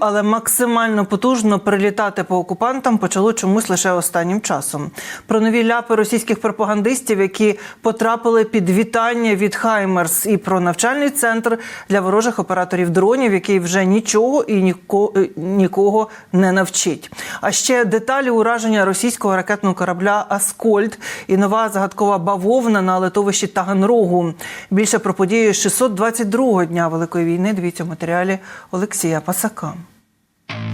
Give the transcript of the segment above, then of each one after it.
Але максимально потужно прилітати по окупантам почало чомусь лише останнім часом. Про нові ляпи російських пропагандистів, які потрапили під вітання від Хаймерс, і про навчальний центр для ворожих операторів дронів, який вже нічого і ніко, е, нікого не навчить. А ще деталі ураження російського ракетного корабля Аскольд і нова загадкова бавовна на литовищі Таганрогу. Більше про події 622-го дня Великої війни. Дивіться в матеріалі Олексія Пасака.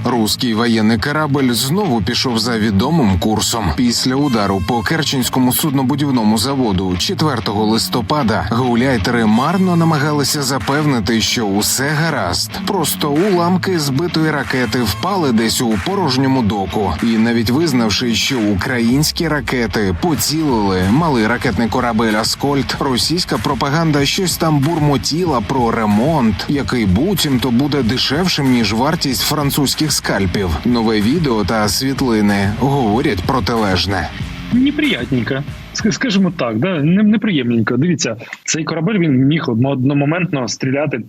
Руський воєнний корабль знову пішов за відомим курсом. Після удару по Керченському суднобудівному заводу 4 листопада гауляйтери марно намагалися запевнити, що усе гаразд. Просто уламки збитої ракети впали десь у порожньому доку, і навіть визнавши, що українські ракети поцілили малий ракетний корабель Аскольд, російська пропаганда щось там бурмотіла про ремонт, який буцімто буде дешевшим ніж вартість французьких скальпів. Нове відео та світлини говорять протилежне. неприятненько. Скажімо так, да? неприємненько. Дивіться, цей корабель він міг одномоментно стріляти,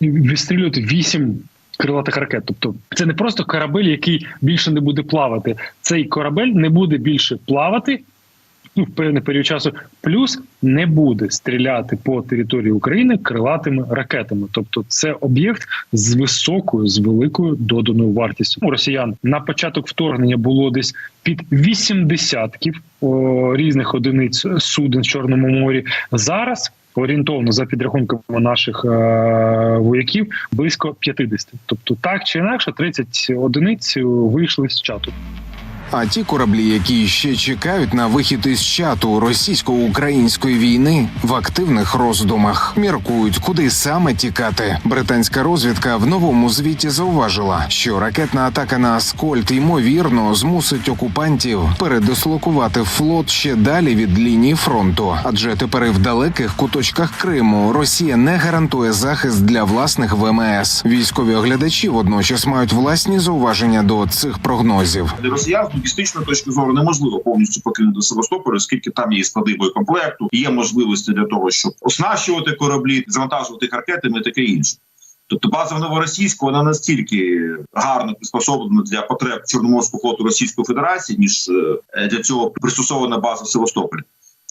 відстрілювати вісім крилатих ракет. Тобто, це не просто корабель, який більше не буде плавати. Цей корабель не буде більше плавати. Ну, певний період часу, плюс не буде стріляти по території України крилатими ракетами. Тобто, це об'єкт з високою, з великою доданою вартістю. У росіян на початок вторгнення було десь під 80 о, різних одиниць суден в Чорному морі. Зараз орієнтовно за підрахунками наших е, вояків близько 50. Тобто, так чи інакше, 30 одиниць вийшли з чату. А ті кораблі, які ще чекають на вихід із чату російсько-української війни, в активних роздумах міркують, куди саме тікати. Британська розвідка в новому звіті зауважила, що ракетна атака на Аскольд ймовірно змусить окупантів передислокувати флот ще далі від лінії фронту. Адже тепер і в далеких куточках Криму Росія не гарантує захист для власних ВМС. Військові оглядачі водночас мають власні зауваження до цих прогнозів. З логістичної точки зору неможливо повністю покинути Севастополь, оскільки там є склади боєкомплекту, є можливості для того, щоб оснащувати кораблі, завантажувати ракетами і таке інше. Тобто база новоросійська вона настільки гарно приспособлена для потреб Чорноморського флоту Російської Федерації, ніж е, для цього пристосована база в Севастополі.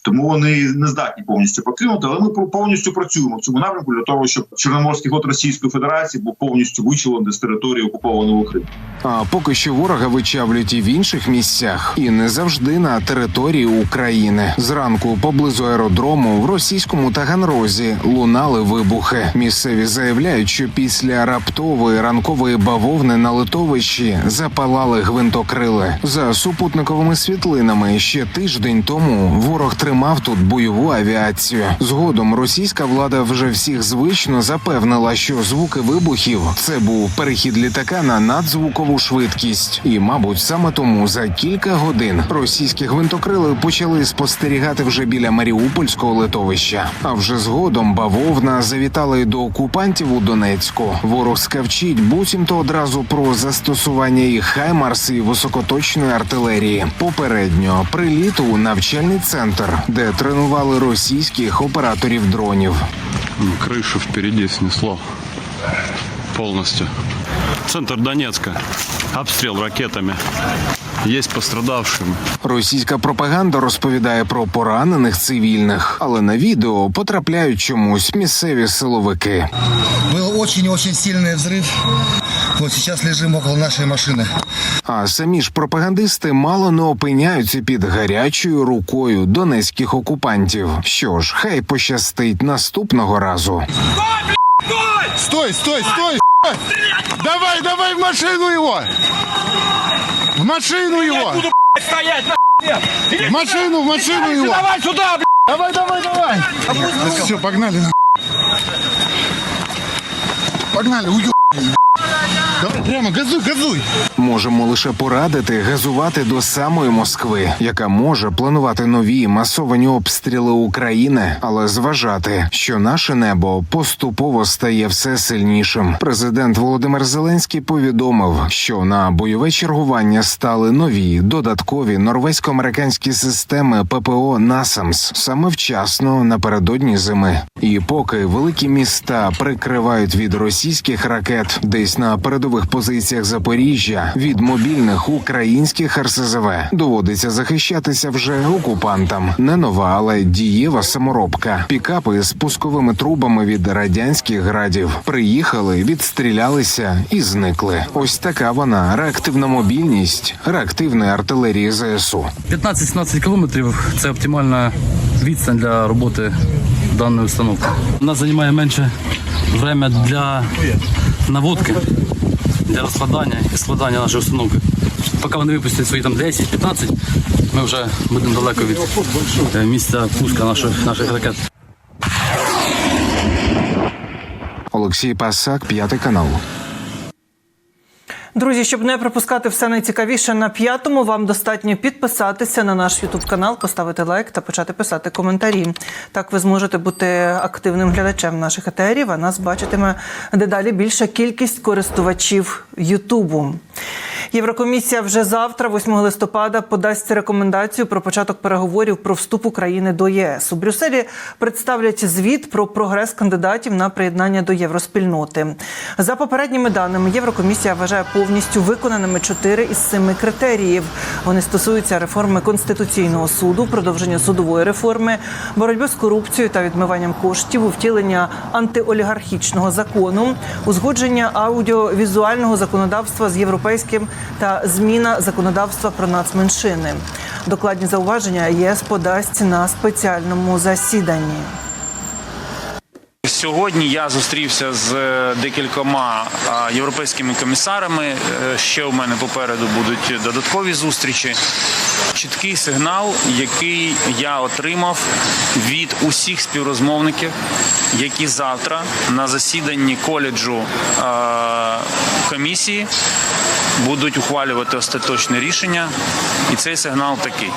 Тому вони не здатні повністю покинути, але ми повністю працюємо в цьому напрямку для того, щоб Чорноморський флот Російської Федерації був повністю вичавлений з території окупованого Криму. А поки що ворога вичавлюють і в інших місцях, і не завжди на території України. Зранку поблизу аеродрому в російському Таганрозі лунали вибухи. Місцеві заявляють, що після раптової ранкової бавовни на литовищі запалали гвинтокрили. За супутниковими світлинами ще тиждень тому ворог тримав тут бойову авіацію. Згодом російська влада вже всіх звично запевнила, що звуки вибухів це був перехід літака на надзвукову швидкість, і, мабуть, саме тому за кілька годин російські гвинтокрили почали спостерігати вже біля Маріупольського литовища. А вже згодом бавовна завітала й до окупантів у Донецьку. Ворог скавчить буцімто одразу про застосування і хаймарс і високоточної артилерії. Попередньо приліт у навчальний центр, де тренували російських операторів дронів. Крышу впереди снесло полностью. Центр Донецка. Обстрел ракетами. Есть пострадавшие. Російська пропаганда розповідає про поранених цивільних, але на відео потрапляють чомусь місцеві силовики. Был очень-очень сильный взрыв. Вот сейчас лежим около нашей машины. А самі ж пропагандисти мало не опиняються під гарячою рукою донецьких окупантів. Що ж, хай пощастить наступного разу. Стой, стой, стой! Давай, давай в машину его! В машину его! В машину, в машину его! Давай сюда, Давай, давай, давай! Все, погнали. на. Погнали, уё. Давай, прямо газуй, газуй! Можемо лише порадити газувати до самої Москви, яка може планувати нові масовані обстріли України, але зважати, що наше небо поступово стає все сильнішим. Президент Володимир Зеленський повідомив, що на бойове чергування стали нові додаткові норвезько-американські системи ППО НАСАМС саме вчасно напередодні зими. І поки великі міста прикривають від російських ракет, десь на передовій передових позиціях Запоріжжя від мобільних українських РСЗВ. Доводиться захищатися вже окупантам. Не нова, але дієва саморобка. Пікапи з пусковими трубами від радянських градів приїхали, відстрілялися і зникли. Ось така вона реактивна мобільність реактивної артилерії ЗСУ. 15-17 кілометрів це оптимальна відстань для роботи даної установки. Нас займає менше время для наводки, для розкладання і складання нашої установки. Поки вони випустять свої там 10-15, ми вже будемо далеко від е, місця пуска наших, наших ракет. Олексій Пасак, п'ятий канал. Друзі, щоб не пропускати все найцікавіше на п'ятому, вам достатньо підписатися на наш Ютуб канал, поставити лайк та почати писати коментарі. Так ви зможете бути активним глядачем наших етерів, а нас бачитиме дедалі більша кількість користувачів Ютубу. Єврокомісія вже завтра, 8 листопада, подасть рекомендацію про початок переговорів про вступ України до ЄС. У Брюсселі представлять звіт про прогрес кандидатів на приєднання до євроспільноти. За попередніми даними, Єврокомісія вважає повністю виконаними чотири із семи критеріїв. Вони стосуються реформи конституційного суду, продовження судової реформи, боротьби з корупцією та відмиванням коштів, втілення антиолігархічного закону, узгодження аудіовізуального законодавства з європейським та зміна законодавства про нацменшини. Докладні зауваження ЄС подасть на спеціальному засіданні. Сьогодні я зустрівся з е, декількома європейськими комісарами. Е, Ще у мене попереду будуть додаткові зустрічі. Чіткий сигнал, який я отримав від усіх співрозмовників, які завтра на засіданні коледжу е, комісії будуть ухвалювати остаточне рішення. І цей сигнал такий: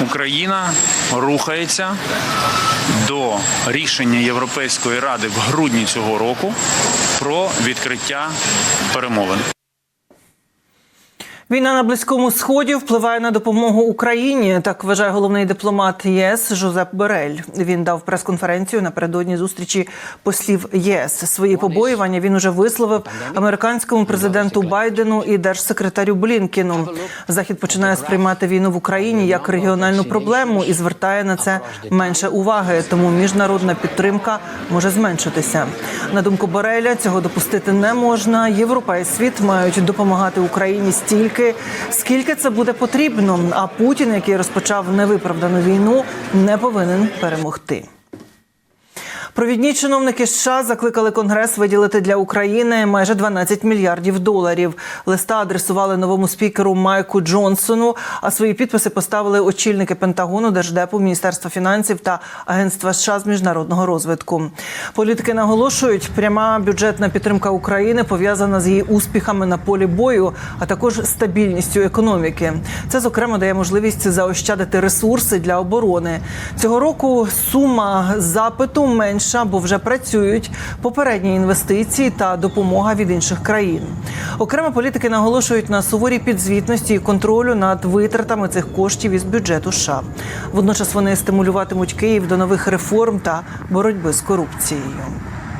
Україна рухається до рішення Європейської ради в грудні цього року про відкриття перемовин. Війна на близькому сході впливає на допомогу Україні. Так вважає головний дипломат ЄС Жозеп Борель. Він дав прес-конференцію напередодні зустрічі послів ЄС. Свої побоювання він уже висловив американському президенту Байдену і держсекретарю Блінкіну. Захід починає сприймати війну в Україні як регіональну проблему і звертає на це менше уваги. Тому міжнародна підтримка може зменшитися. На думку Бореля, цього допустити не можна. Європа і світ мають допомагати Україні стільки, скільки це буде потрібно. А Путін, який розпочав невиправдану війну, не повинен перемогти. Провідні чиновники США закликали Конгрес виділити для України майже 12 мільярдів доларів. Листа адресували новому спікеру Майку Джонсону. А свої підписи поставили очільники Пентагону, Держдепу, Міністерства фінансів та Агентства США з міжнародного розвитку. Політики наголошують, пряма бюджетна підтримка України пов'язана з її успіхами на полі бою, а також стабільністю економіки. Це зокрема дає можливість заощадити ресурси для оборони. Цього року сума запиту менша, бо вже працюють попередні інвестиції та допомога від інших країн. Окремо політики наголошують на суворій підзвітності і контролю над витратами цих коштів із бюджету США. Водночас вони стимулюватимуть Київ до нових реформ та боротьби з корупцією.